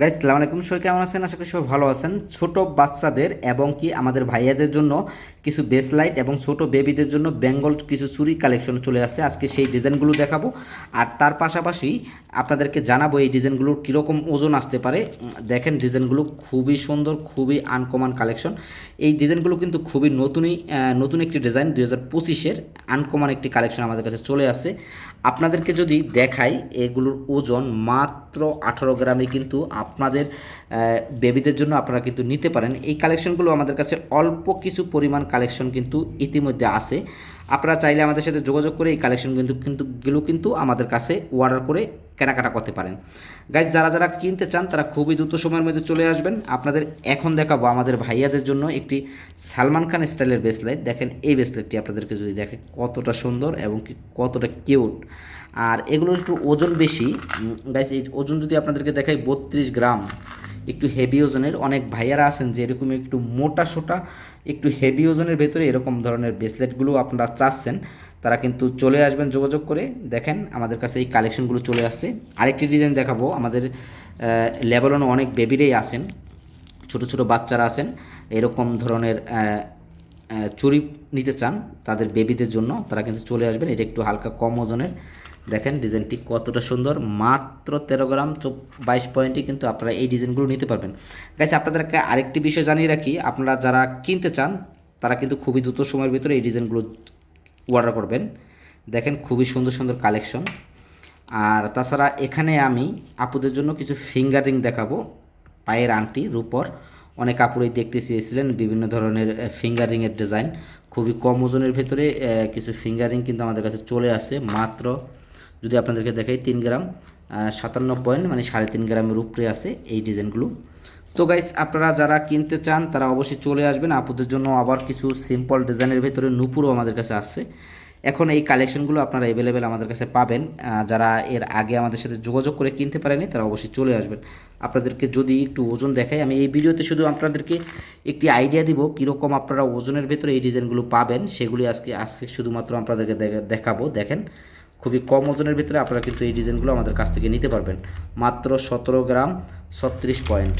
Guys সালাম আলাইকুম। সবাই কেমন আছেন? আশা করি সবাই ভালো আছেন। ছোট বাচ্চাদের এবং কি আমাদের ভাইয়াদের জন্য কিছু বেসলাইট এবং ছোট বেবিদের জন্য বেঙ্গল কিছু চুরি কালেকশন চলে আসছে। আজকে সেই ডিজাইনগুলো দেখাবো। আর তার পাশাপাশি আপনাদেরকে জানাব এই ডিজাইনগুলোর কীরকম ওজন আসতে পারে। দেখেন ডিজাইনগুলো খুবই সুন্দর, খুবই আনকমন কালেকশন এই ডিজাইনগুলো কিন্তু খুবই নতুনই নতুন একটি ডিজাইন। দুই হাজার পঁচিশের আনকমন একটি কালেকশন আমাদের কাছে চলে আসছে। আপনাদেরকে যদি দেখাই এগুলোর ওজন মাত্র আঠারো গ্রামে কিন্তু আপনাদের বেবিদের জন্য আপনারা কিন্তু নিতে পারেন। এই কালেকশনগুলো আমাদের কাছে অল্প কিছু পরিমাণ কালেকশন কিন্তু ইতিমধ্যে আছে। আপনারা চাইলে আমাদের সাথে যোগাযোগ করে এই কালেকশন কিন্তু কিন্তু গুলো কিন্তু আমাদের কাছে অর্ডার করে কেনাকাটা করতে পারেন। গাইজ যারা যারা কিনতে চান, তারা খুবই দ্রুত সময়ের মধ্যে চলে আসবেন। আপনাদের এখন দেখাবো আমাদের ভাইয়াদের জন্য একটি সালমান খান স্টাইলের ব্রেসলেট দেখেন, এই ব্রেসলেটটি আপনাদেরকে যদি দেখেন কতটা সুন্দর এবং কি কতটা কিউট আর এগুলোর একটু ওজন বেশি। গাইজ এই ওজন যদি আপনাদেরকে দেখাই, বত্রিশ গ্রাম। একটু হেভি ওজনের। অনেক ভাইয়ারা আছেন যে এরকম একটু মোটা সোটা, একটু হেভি ওজনের ভেতরে এরকম ধরনের ব্রেসলেটগুলো আপনারা চাচ্ছেন, তারা কিন্তু চলে আসবেন যোগাযোগ করে। দেখেন আমাদের কাছে এই কালেকশনগুলো চলে আসছে। আরেকটি ডিজাইন দেখাবো। আমাদের লেভেলন অনেক বেবিরেই আসেন ছোট ছোট বাচ্চারা আছেন। এরকম ধরনের চুরি নিতে চান তাদের বেবিদের জন্য, তারা কিন্তু চলে আসবেন। এটা একটু হালকা কম ওজনের। দেখেন ডিজাইনটি কতটা সুন্দর। মাত্র তেরো গ্রাম বাইশ পয়েন্টই কিন্তু আপনারা এই ডিজাইনগুলো নিতে পারবেন। গাইছে আপনাদেরকে আরেকটি বিষয় জানিয়ে রাখি, আপনারা যারা কিনতে চান, তারা কিন্তু খুবই দ্রুত সময়ের ভিতরে এই ডিজাইনগুলো অর্ডার করবেন। দেখেন খুবই সুন্দর সুন্দর কালেকশন আর তাছাড়া এখানে আমি আপুদের জন্য কিছু ফিঙ্গার রিং দেখাবো। পায়ের আংটি, রূপর। অনেক কাপড়ই দেখতে চেয়েছিলেন বিভিন্ন ধরনের ফিঙ্গার রিংয়ের ডিজাইন খুবই কম ওজনের ভেতরে কিছু ফিঙ্গার রিং কিন্তু আমাদের কাছে চলে আসে। মাত্র যদি আপনাদেরকে দেখাই, তিন গ্রাম সাতান্ন পয়েন্ট মানে সাড়ে তিন গ্রামের উপরে আছে এই ডিজাইনগুলো। তো গাইস আপনারা যারা কিনতে চান, তারা অবশ্যই চলে আসবেন। আপুদের জন্য আবার কিছু সিম্পল ডিজাইনের ভেতরে নুপুরও আমাদের কাছে আসছে এখন এই কালেকশনগুলো আপনারা অ্যাভেলেবেল আমাদের কাছে পাবেন। যারা এর আগে আমাদের সাথে যোগাযোগ করে কিনতে পারেনি, তারা অবশ্যই চলে আসবেন। আপনাদেরকে যদি একটু ওজন দেখাই, আমি এই ভিডিওতে শুধু আপনাদেরকে একটি আইডিয়া দিব, কীরকম আপনারা ওজনের ভেতরে এই ডিজাইনগুলো পাবেন। সেগুলি আজকে আজকে শুধুমাত্র আপনাদেরকে দেখা- দেখাবো। দেখেন খুবই কম ওজনের ভিতরে আপনারা কিন্তু এই ডিজাইনগুলো আমাদের কাছ থেকে নিতে পারবেন। মাত্র সতেরো গ্রাম, ছত্রিশ পয়েন্ট।